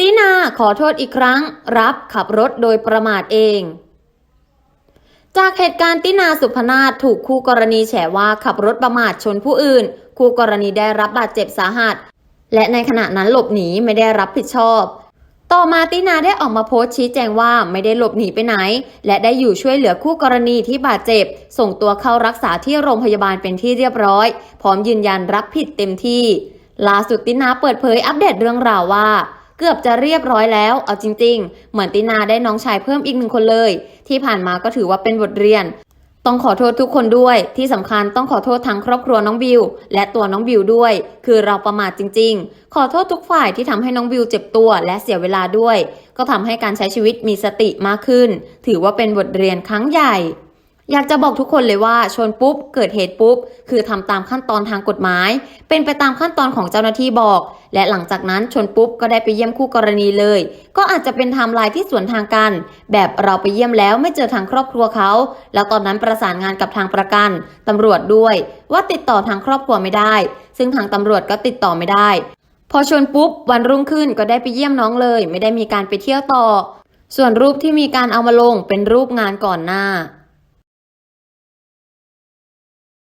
ตินาขอโทษอีกครั้ง รับขับรถโดยประมาทเอง จากเหตุการณ์ตินาสุพนาถถูกคู่กรณีแฉว่าขับรถประมาทชนผู้อื่น คู่กรณีได้รับบาดเจ็บสาหัส และในขณะนั้นหลบหนีไม่ได้รับผิดชอบ ต่อมาตินาได้ออกมาโพสต์ชี้แจงว่าไม่ได้หลบหนีไปไหน และได้อยู่ช่วยเหลือคู่กรณีที่บาดเจ็บ ส่งตัวเข้ารักษาที่โรงพยาบาลเป็นที่เรียบร้อย พร้อมยืนยันรับผิดเต็มที่ล่าสุดตินาเปิดเผยอัปเดตเรื่องราวว่า เกือบจะเรียบร้อยแล้ว เอาจริง ๆ เหมือนตินาได้น้องชายเพิ่มอีกหนึ่งคนเลย ที่ผ่านมาก็ถือว่าเป็นบทเรียน ต้องขอโทษทุกคนด้วย ที่สำคัญต้องขอโทษทั้งครอบครัวน้องบิว และตัวน้องบิวด้วย คือเราประมาทจริง ๆ ขอโทษทุกฝ่ายที่ทำให้น้องบิวเจ็บตัวและเสียเวลาด้วย ก็ทำให้การใช้ชีวิตมีสติมากขึ้น ถือว่าเป็นบทเรียนครั้งใหญ่ อยากจะบอกทุกคนเลยว่าชนปุ๊บ เกิดเหตุปุ๊บ คือทำตามขั้นตอนทางกฎหมาย เป็นไปตามขั้นตอนของเจ้าหน้าที่บอก และหลังจากนั้นชนปุ๊บก็ได้ไปเยี่ยมคู่กรณีเลย ก็อาจจะเป็นไทม์ไลน์ที่สวนทางกัน แบบเราไปเยี่ยมแล้วไม่เจอทางครอบครัวเขา แล้วตอนนั้นประสานงานกับทางประกันตำรวจด้วย ว่าติดต่อทางครอบครัวไม่ได้ ซึ่งทางตำรวจก็ติดต่อไม่ได้ พอชนปุ๊บวันรุ่งขึ้นก็ได้ไปเยี่ยมน้องเลย ไม่ได้มีการไปเที่ยวต่อ ส่วนรูปที่มีการเอามาลงเป็นรูปงานก่อนหน้า